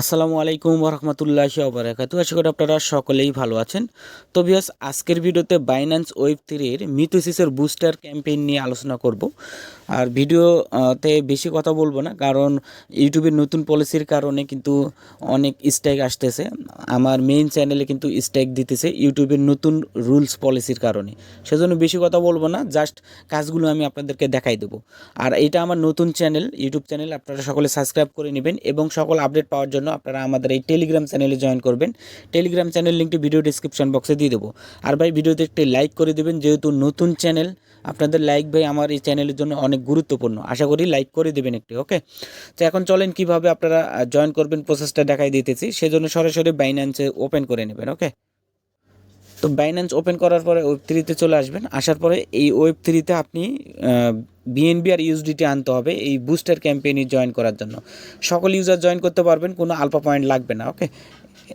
আসসালামু আলাইকুম রহমতুল্লাহি ওবরাকাতু আশা করি আপনারা সকলেই ভালো আছেন। তো বিয়াস আজকের ভিডিওতে বাইন্যান্স ওয়েব থ্রির মিথোসিসের বুস্টার ক্যাম্পেইন নিয়ে আলোচনা করব। আর ভিডিওতে বেশি কথা বলব না, কারণ ইউটিউবের নতুন পলিসির কারণে কিন্তু অনেক স্ট্রাইক আসতেছে। আমার মেইন চ্যানেলে কিন্তু স্ট্রাইক দিতেছে ইউটিউবের নতুন রুলস পলিসির কারণে। সেজন্য বেশি কথা বলব না জাস্ট কাজগুলো আমি আপনাদেরকে দেখাই দেবো। আর এটা আমার নতুন চ্যানেল ইউটিউব চ্যানেল আপনারা সকলে সাবস্ক্রাইব করে নেবেন এবং সকল আপডেট পাওয়ার জন্য আপনারা আমাদের এই টেলিগ্রাম চ্যানেলে জয়েন করবেন। টেলিগ্রাম চ্যানেল লিঙ্কটি ভিডিও ডিসক্রিপশন বক্সে দিয়ে দেবো। আর ভাই ভিডিওতে একটি লাইক করে দেবেন, যেহেতু নতুন চ্যানেল আপনাদের লাইক ভাই আমার এই চ্যানেলের জন্য অনেক গুরুত্বপূর্ণ। আশা করি লাইক করে দেবেন একটি ওকে তো এখন চলেন কীভাবে আপনারা জয়েন করবেন প্রসেসটা দেখাই দিতেছি। সেজন্য সরাসরি বাইন্যান্সে ওপেন করে নেবেন ওকে তো বাইন্যান্স ওপেন করার পরে ওয়েব থ্রিতে চলে আসবেন। আসার পরে এই ওয়েব থ্রিতে আপনি বিএনবি আর ইউএসডিটি আনতে হবে এই বুস্টার ক্যাম্পেইনে জয়েন করার জন্য। সকল ইউজার জয়েন করতে পারবেন, কোনো আলফা পয়েন্ট লাগবে না ওকে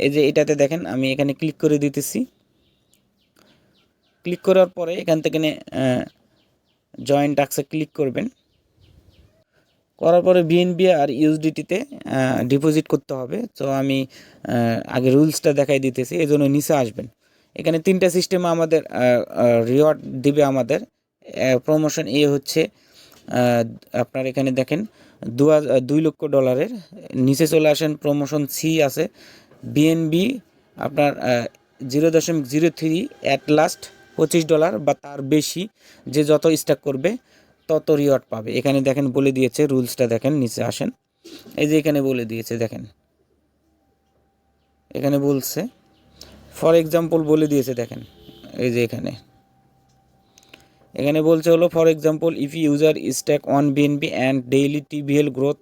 এই যে এটাতে দেখেন, আমি এখানে ক্লিক করে দিতেছি। ক্লিক করার পরে এখান থেকে জয়েন টাক্সে ক্লিক করবেন। করার পরে বিএনবি আর ইউএসডিটিতে ডিপোজিট করতে হবে। তো আমি আগে রুলসটা দেখাই দিতেছি, এই জন্য নিচে আসবেন। এখানে তিনটা সিস্টেমে আমাদের রিওয়ার্ড দিবে আমাদের। প্রমোশন এ হচ্ছে আপনার এখানে দেখেন, দু দুই লক্ষ ডলারের নিচে চলে আসেন প্রমোশন সি আছে। বিএনবি আপনার জিরো দশমিক জিরো থ্রি অ্যাট লাস্ট পঁচিশ ডলার বা তার বেশি যে যত স্ট্যাক করবে, তত রিওয়ার্ড পাবে। এখানে দেখেন বলে দিয়েছে রুলসটা দেখেন, নিচে আসেন। এই যে এখানে বলে দিয়েছে, দেখেন। এখানে বলছে ফর এক্সাম্পল বলে দিয়েছে, দেখেন। এই যে এখানে। এখানে বলছে হলো for example if user stake on BNP and daily TVL growth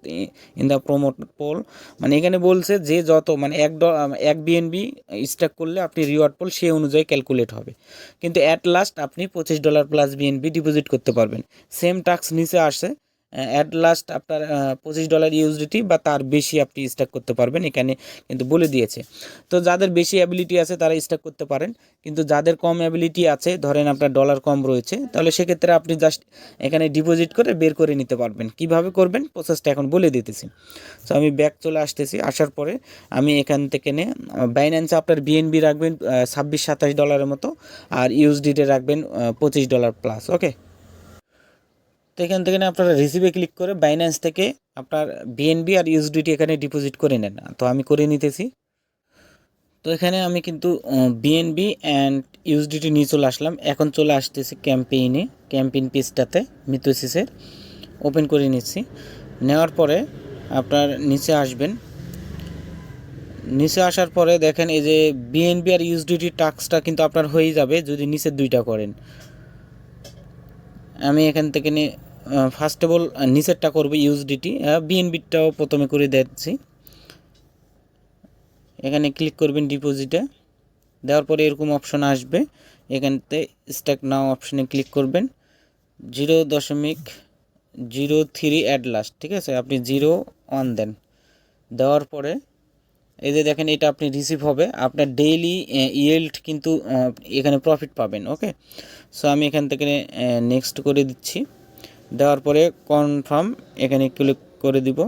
in the promote pool মানে এখানে বলছে যে যত মানে এক এক বিএনবি স্ট্যাক করলে আপনি রিওয়ার্ড পোল সে অনুযায়ী ক্যালকুলেট হবে। কিন্তু অ্যাট লাস্ট আপনি পঁচিশ ডলার প্লাস বিএনবি ডিপোজিট করতে পারবেন। সেম টাস্ক নিচে আসে অ্যাট লাস্ট আপনার পঁচিশ ডলার ইউএসডিটি বা তার বেশি আপনি স্ট্যাক করতে পারবেন। এখানে কিন্তু বলে দিয়েছে। তো যাদের বেশি অ্যাবিলিটি আছে তারা স্ট্যাক করতে পারেন। কিন্তু যাদের কম অ্যাবিলিটি আছে, ধরেন আপনার ডলার কম রয়েছে, তাহলে সেক্ষেত্রে আপনি জাস্ট এখানে ডিপোজিট করে বের করে নিতে পারবেন। কীভাবে করবেন? প্রসেসটা এখন বলে দিতেছি। তো আমি ব্যাক চলে আসতেছি। আসার পরে আমি এখান থেকে নে বাইন্যান্সে আপনার বিএনবি রাখবেন ছাব্বিশ সাতাশ ডলারের মতো। আর ইউএসডিতে রাখবেন পঁচিশ ডলার প্লাস ওকে তো এখান থেকে আপনারা রিসিভে ক্লিক করে বাইন্যান্স থেকে আপনার বিএনবি আর ইউএসডিটি এখানে ডিপোজিট করে নেন। তো আমি করে নিতেছি। তো এখানে আমি কিন্তু বিএনবি অ্যান্ড ইউএসডিটি নিয়ে চলে আসলাম। এখন চলে আসতেছি ক্যাম্পেইনে ক্যাম্পেইন পেজটাতে মিথোসিসের ওপেন করে নিচ্ছি। নেওয়ার পরে আপনার নিচে আসবেন। নিচে আসার পরে দেখেন এই যে বিএনবি আর ইউএসডিটি টাস্কটা কিন্তু আপনার হয়ে যাবে যদি নিচে দুইটা করেন। আমি এখান থেকে নিয়ে ফার্স্ট অফ অল নিচেরটা করব ইউএসডিটি বিএনবিটাও প্রথমে করে দিচ্ছি এখানে ক্লিক করবেন ডিপোজিটে দেওয়ার পরে এরকম অপশন আসবে। এখানতে স্ট্যাক নাও অপশনে ক্লিক করবেন। জিরো দশমিক জিরো থ্রি অ্যাড লাস্ট ঠিক আছে? আপনি জিরো ওয়ান দেন। দেওয়ার পরে এই যে দেখেন, এটা আপনি রিসিভ হবে। আপনার ডেইলি ইয়েল্ড কিন্তু এখানে প্রফিট পাবেন ওকে সো আমি এখান থেকে নেক্সট করে দিচ্ছি। দেওয়ার পরে কনফার্ম এখানে ক্লিক করে দিব।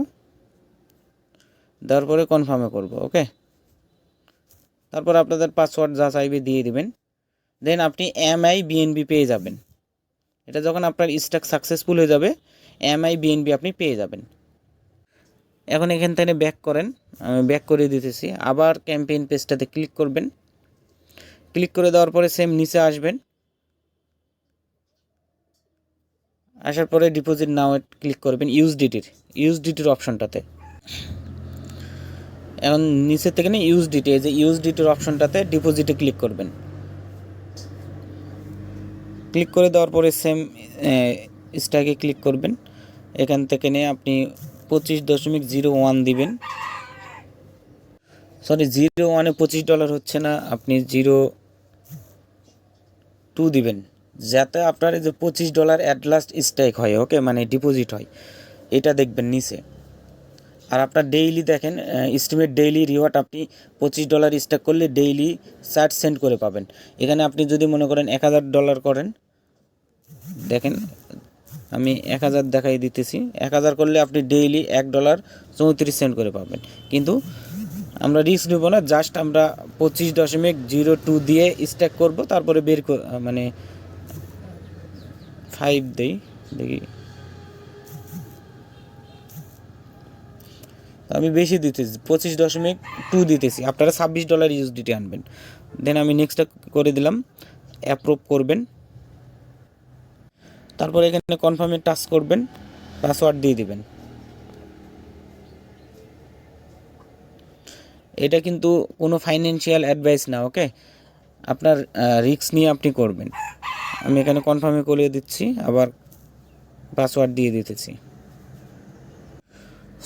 দেওয়ার পরে কনফার্মে করব ওকে তারপর আপনাদের পাসওয়ার্ড যা চাইবে দিয়ে দিবেন। দেন আপনি এমআই বিএনবি পেয়ে যাবেন। এটা যখন আপনার স্টক সাকসেসফুল হয়ে যাবে এমআই বিএনবি আপনি পেয়ে যাবেন। এখন এখান থেকে ব্যাক করেন, আমি ব্যাক করে দিতেছি। আবার ক্যাম্পেইন পেজটাতে ক্লিক করবেন। ক্লিক করে দেওয়ার পরে সেম নিচে আসবেন। আসার পরে ডিপোজিট নাও ক্লিক করবেন ইউএসডিটির ইউএসডিটির অপশনটাতে এখন নিচে থেকে না ইউএসডিটি এই যে ইউএসডিটির অপশনটাতে ডিপোজিটে ক্লিক করবেন। ক্লিক করে দেওয়ার পরে সেম স্ট্যাকে ক্লিক করবেন। এখান থেকে নিয়ে আপনি পঁচিশ দশমিক জিরো ওয়ান দিবেন। সরি জিরো ওয়ানে পঁচিশ ডলার হচ্ছে না, আপনি জিরো টু দিবেন। যাতে আপনার যে পঁচিশ ডলার অ্যাট লাস্ট স্ট্রাইক হয় ওকে মানে ডিপোজিট হয়। এটা দেখবেন নিচে। আর আপনার ডেইলি দেখেন এস্টিমেট ডেইলি রিওয়ার্ড আপনি পঁচিশ ডলার স্ট্যাক করলে ডেইলি ষাট সেন্ট করে পাবেন। এখানে আপনি যদি মনে করেন এক হাজার ডলার করেন, দেখেন, আমি এক হাজার দেখাই দিতেছি। এক হাজার করলে আপনি ডেইলি এক ডলার চৌত্রিশ সেন্ট করে পাবেন। কিন্তু আমরা রিস্ক নেব না জাস্ট আমরা পঁচিশ দশমিক জিরো টু দিয়ে স্ট্যাক করব, তারপরে বের মানে ফাইভ দেই, দেখি। আমি বেশি দিতেছি, পঁচিশ দশমিক টু দিতেছি। আপনারা ছাব্বিশ ডলার ইউএসডিটি আনবেন। দেন আমি নেক্সটটা করে দিলাম অ্যাপ্রুভ করবেন। তারপর এখানে কনফার্মে টাচ করবেন পাসওয়ার্ড দিয়ে দিবেন। এটা কিন্তু কোনো ফাইন্যান্সিয়াল অ্যাডভাইস না ওকে আপনার রিস্ক নিয়ে আপনি করবেন। আমি এখানে কনফার্মে করে দিচ্ছি, আবার পাসওয়ার্ড দিয়ে দিতেছি।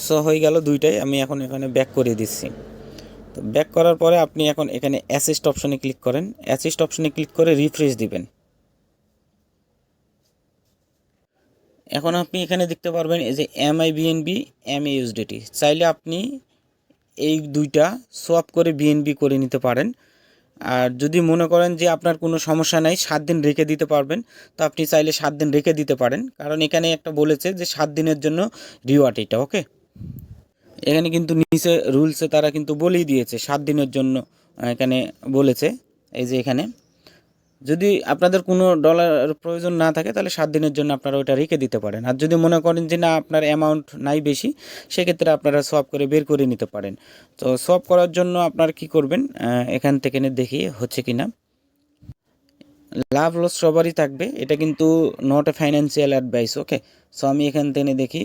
সো হয়ে গেল দুইটাই, আমি এখন এখানে ব্যাক করে দিচ্ছি। তো ব্যাক করার পরে আপনি এখন এখানে অ্যাসিস্ট অপশনে ক্লিক করেন। অ্যাসিস্ট অপশনে ক্লিক করে রিফ্রেশ দিবেন। এখন আপনি এখানে দেখতে পারবেন, এই যে M I BNB M A USDT চাইলে আপনি এই দুইটা সোয়াপ করে বিএনবি করে নিতে পারেন। আর যদি মনে করেন যে আপনার কোনো সমস্যা নাই, সাত দিন রেখে দিতে পারবেন, তো আপনি চাইলে সাত দিন রেখে দিতে পারেন। কারণ এখানে একটা বলেছে যে সাত দিনের জন্য রিওয়ার্ড এটা ওকে এখানে কিন্তু নিচে রুলসে তারা কিন্তু বলেই দিয়েছে, সাত দিনের জন্য এখানে বলেছে, এই যে এখানে। যদি আপনাদের কোনো ডলার প্রয়োজন না থাকে, তাহলে সাত দিনের জন্য আপনারা ওইটা রেখে দিতে পারেন। আর যদি মনে করেন যে না, আপনার অ্যামাউন্ট নাই বেশি, সেক্ষেত্রে আপনারা সোয়াপ করে বের করে নিতে পারেন। তো সোয়াপ করার জন্য আপনারা কি করবেন? এখান থেকে দেখি হচ্ছে কি না লাভ লস সবারই থাকবে। এটা কিন্তু not a financial advice okay so আমি এখান থেকে দেখি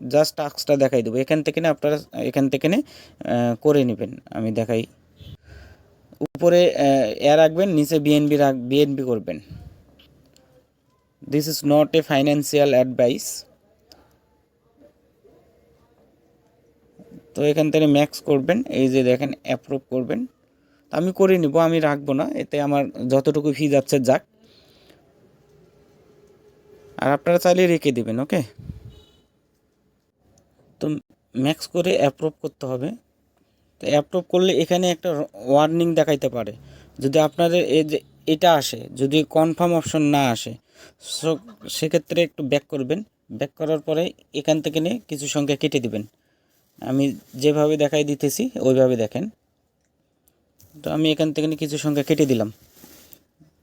জাস্ট টাস্কটা দেখাই দেবো। এখান থেকে না আপনারা, এখান থেকে করে নেবেন। আমি দেখাই। উপরে এ রাখবেন, নিচে বিএনবি রাখ বিএনবি করবেন। This is not a financial advice তো এখান থেকে ম্যাক্স করবেন, এই যে দেখেন অ্যাপ্রুভ করবেন। তো আমি করে নিব, আমি রাখব না, এতে আমার যতটুকু ফি যাচ্ছে যাক। আর আপনারা চাইলে রেখে দেবেন ওকে তো ম্যাক্স করে অ্যাপ্রুভ করতে হবে। তো অ্যাপ্রুভ করলে এখানে একটা ওয়ার্নিং দেখাইতে পারে। যদি আপনাদের এই যে এটা আসে, যদি কনফার্ম অপশন না আসে সো সেক্ষেত্রে একটু ব্যাক করবেন। ব্যাক করার পরে এখান থেকে নিয়ে কিছু সংখ্যা কেটে দিবেন। আমি যেভাবে দেখাই দিতেছি, ওইভাবে দেখেন। তো আমি এখান থেকে নিয়ে কিছু সংখ্যা কেটে দিলাম।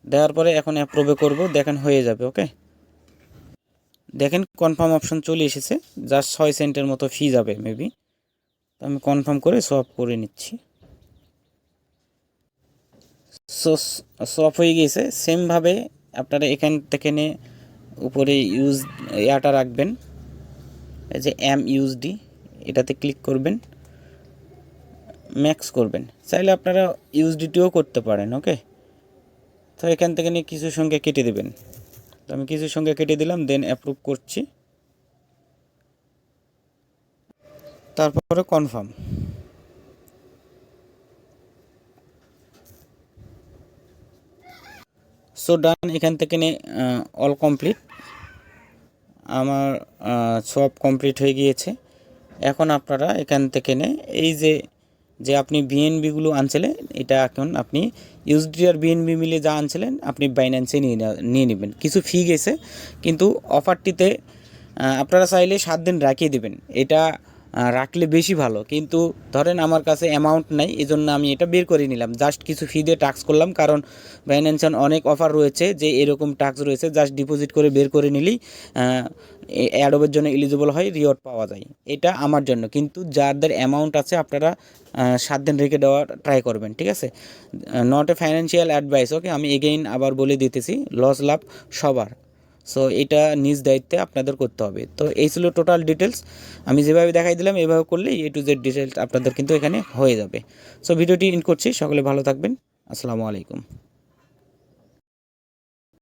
দেওয়ার পরে এখন অ্যাপ্রুভে করব, দেখেন হয়ে যাবে, ওকে? দেখেন কনফার্ম অপশন চলে এসেছে জাস্ট ছয় সেন্টের মতো ফি যাবে মেবি তো আমি কনফার্ম করে সোয়াপ করে নিচ্ছি। সো সোয়াপ হয়ে গিয়েছে। সেমভাবে আপনারা এখান থেকে নিয়ে উপরে ইউজ ইয়াটা রাখবেন। এই যে এম ইউজডি এটাতে ক্লিক করবেন। ম্যাক্স করবেন। চাইলে আপনারা ইউজডিটিও করতে পারেন ওকে তো এখান থেকে নিয়ে কিছু সংখ্যা কেটে দেবেন। তো আমি কিছু সংখ্যা কেটে দিলাম দেন অ্যাপ্রুভ করছি। তারপরে কনফার্ম সো ডান এখান থেকে নে অল কমপ্লিট আমার সব কমপ্লিট হয়ে গিয়েছে। এখন আপনারা এখান থেকে নে, এই যে যে আপনি বিএনবিগুলো আনছিলেন, এটা এখন আপনি ইউএসডি আর বিএনবি মিলে যা আনছিলেন, আপনি বাইন্যান্সে নিয়ে নিয়ে নেবেন। কিছু ফি গেছে, কিন্তু অফারটিতে আপনারা চাইলে সাত দিন রাখিয়ে দেবেন। এটা রাখলে বেশি ভালো। কিন্তু ধরেন আমার কাছে অ্যামাউন্ট নাই এই জন্য আমি এটা বের করে নিলাম। জাস্ট কিছু ফি দিয়ে টাক্স করলাম, কারণ বাইন্যান্সন অনেক অফার রয়েছে যে এরকম টাক্স রয়েছে জাস্ট ডিপোজিট করে বের করে নিলেই অ্যাডোবের জন্য এলিজিবল হয় রিওয়ার্ড পাওয়া যায়। এটা আমার জন্য। কিন্তু যাদের অ্যামাউন্ট আছে, আপনারা সাত দিন রেখে দেওয়ার ট্রাই করবেন, ঠিক আছে? Not a financial advice okay আমি এগেইন আবার বলে দিতেছি লস লাভ সবার। সো এটা নিজ দায়িত্বে আপনাদের করতে হবে। তো এই ছিল টোটাল ডিটেলস আমি যেভাবে দেখাই দিলাম, এভাবে করলে এ টু জেড ডিটেলস আপনাদের কিন্তু এখানে হয়ে যাবে। সো ভিডিওটি ইন করছি। সকলে ভালো থাকবেন। আসসালামু আলাইকুম।